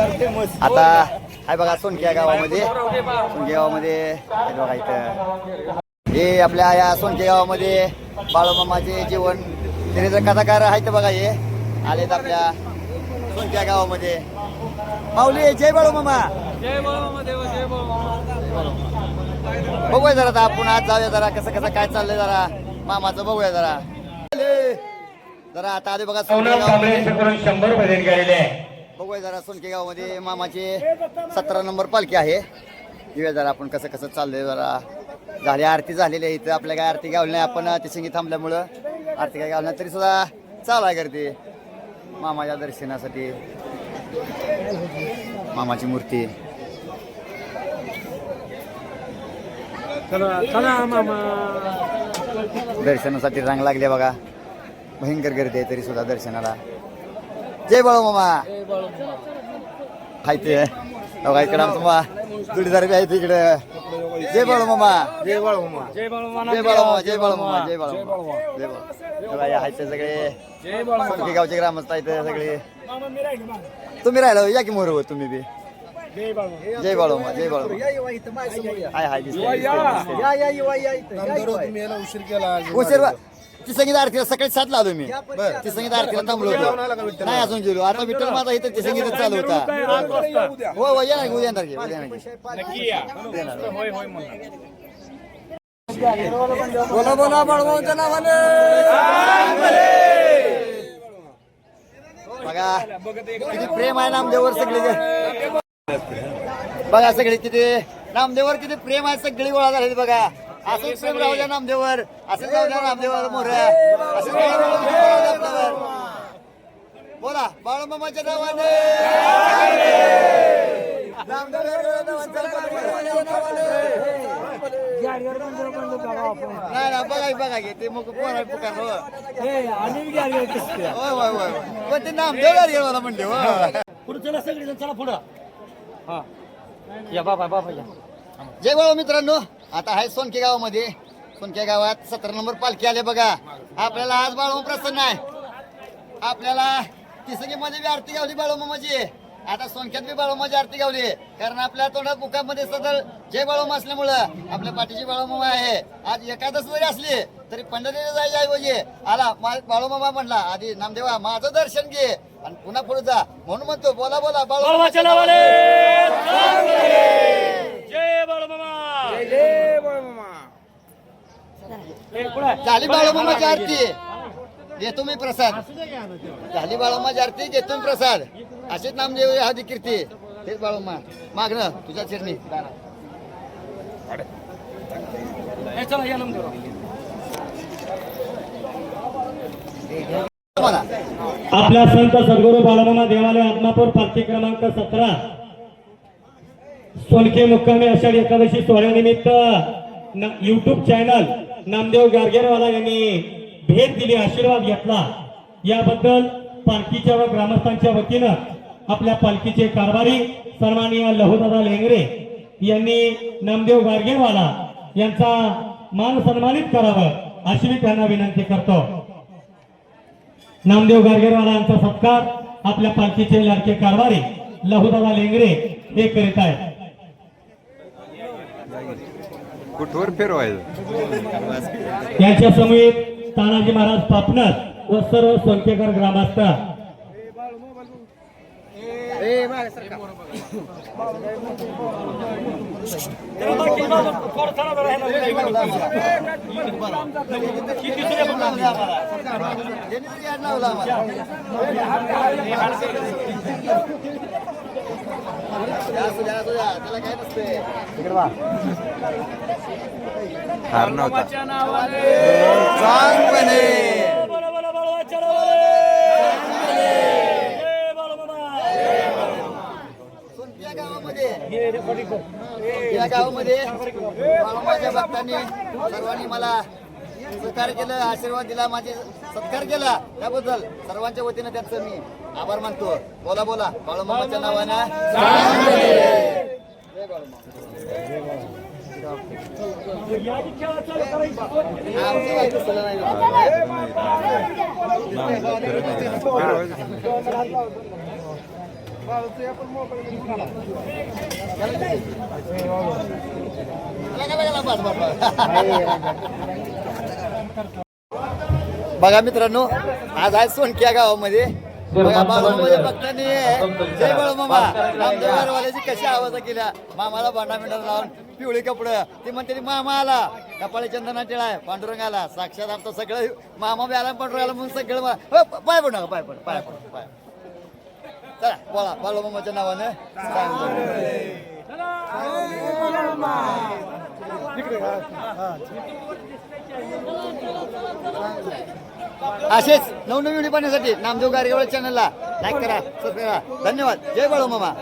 आता हाय बघा सोनक्या गावामध्ये. सोनक्या गावामध्ये हे बघा इथं. हे आपल्या या सोनक्या गावामध्ये बाळूमामाचे जीवन. त्याचे कथाकार आहेत बघा हे. आलेत आपल्या सोनक्या गावामध्ये. माऊली जय बाळूमामा. जय बाळूमामा देव जय बाळूमामा. बघूया जरा आता आपण आज जाऊया जरा कसं कसं काय चाललंय जरा. मामाचं बघूया जरा. जरा आता आधी बघा सोनक्या गावामध्ये. शंभर देणगी आलेले आहे बघूया जरा सोनके गावामध्ये मामाचे सतरा नंबर पालखी आहे. घेऊया जरा आपण कसं कसं चाललंय जरा. झाली आरती झालेली आहे इथं. आपल्या काय आरती गावली नाही. आपण तिसंगी थांबल्यामुळं आरती काय गावली नाही. तरी सुद्धा चालू आहे गर्दी. मामाच्या दर्शनासाठी. मामाची मूर्ती. दर्शनासाठी रांग लागली बघा. भयंकर गर्दी आहे तरी सुद्धा दर्शनाला. जय बाळू मामा ते बघा इकडे आमचं मा जोडीदार बी आहे इकडे जय बाळू मामा जय बाळूमामा जय बाळूमामा जय बाळूमामा जय बाळूमामा जय बाळूमामा जय बाळू बघा, हे आहेत सगळे गावचे ग्रामस्थ आहेत सगळे तुम्ही राहिलो या की मोर तुम्ही बी जय बाळूमामा जय बाळूमा जय हाय हाय. उशीर केला उशीर बा- ती संगीत आरतीला सकाळी सातला आलो मी. ती संगीत आरतीला थांबलो होतो. नाही अजून गेलो. आता विठ्ठल माझा इथं ती संगीत चालू होता. हो हो या ना उद्या की. उद्या बोला बोला बाळूमाच्या नावाने. बघा किती प्रेम आहे नामदेवर सगळे. बघा सगळे किती नामदेवर किती प्रेम आहे सगळी गोळा झाली बघा. असंच प्रेम राहू द्या नामदेवर असंच राहू द्या नामदेवर मोऱ्या असंच राहू द्या आपल्यावर. बोला बाळूमामाच्या नावाने. नाही ना बघा बघा घे ते मग पोरा पुकार हो. होय होय होय. पण ते मला म्हणले हो. पुढे चला सगळी चला पुढं. हा. या बाबा बाबा या. जय बाळू मित्रांनो. आता आहे सोनके गावामध्ये. सोनके गावात सतरा नंबर पालखी आले बघा. आपल्याला आज बाळू प्रसन्न आहे. आपल्याला मध्ये बी आरती गावली बाळूमामाची. आता सोनक्यात बी बाळूमाची आरती गावली. कारण आपल्या तोंडात मुखामध्ये सदर जय बाळूमा असल्यामुळं आपल्या पाठीची बाळूमामा आहे. आज एकादश जरी असली तरी पंढरीला जायची ऐवजी आला बाळूमामा म्हणला आधी नामदेवा माझं दर्शन घे. आणि पुन्हा पुढे जा. म्हणून म्हणतो बोला बोला बाळूमाच्या बाळू नावाने जय बाळूमामा जय बाळूमामा ए पुढे झाली बाळूमामाची आरती. घेतो मी प्रसाद. झाली बाळूमाची आरती घेतो मी प्रसाद. असेच नामदेव हदी कीर्ती. तेच बाळूमा. मागणं तुझ्या चिरणी. आपल्या संत सद्गुरू बाळमामा देवालय आदमापूर पालखी क्रमांक सतरा. सोनके मुक्कामी आषाढी एकादशी सोहळ्यानिमित्त युट्यूब चॅनल नामदेव गारगेरवाला यांनी भेट दिली आशीर्वाद घेतला. याबद्दल पालखीच्या व ग्रामस्थांच्या वतीनं आपल्या पालखीचे कारभारी सन्माननीय लहुदादा लेंगरे यांनी नामदेव गारगेरवाला यांचा मान सन्मानित करावं अशी मी त्यांना विनंती करतो. नामदेव गारगेरवाला यांचा सत्कार आपल्या पालखीचे लाडके कारभारी लहुदादा लेंगरे हे करीत आहेत. कुठवर फिरवायचं? यांच्या समेत तानाजी महाराज पापनर व सर्व सोनकेकर ग्रामस्थ. यांनी हार नव्हता चांगपणे. गावामध्ये या गावामध्ये माझ्या भक्तांनी सर्वांनी मला सहकार्य केलं आशीर्वाद दिला माझे सत्कार केला त्याबद्दल सर्वांच्या वतीनं त्याचं मी आभार मानतो. बोला बोला. बाळूमामाच्या नावानं. बघा मित्रांनो आज आहे सोनक्या गावामध्ये. भक्तांनी जय बाळूमामा रामदेव गारवाल्याची कशी आवाज केल्या मामाला भांडा मिंडा लावून पिवळी कपडं. ती म्हणते ती मामा आला. कपाळी चंदना टिळाय. पांडुरंग आला. साक्षात आमचं सगळं मामा बी आला पांडुरंग आला म्हणून सगळं मा- पाय पड नका पाय पड पाय पड पाय चला बोला बाळूमामाच्या नावानं. असेच नवनवीन व्हिडिओ पाहण्यासाठी नामदेव गारगेवाळ चॅनलला लाईक करा सबस्क्राईब करा. धन्यवाद. जय बाळूमामा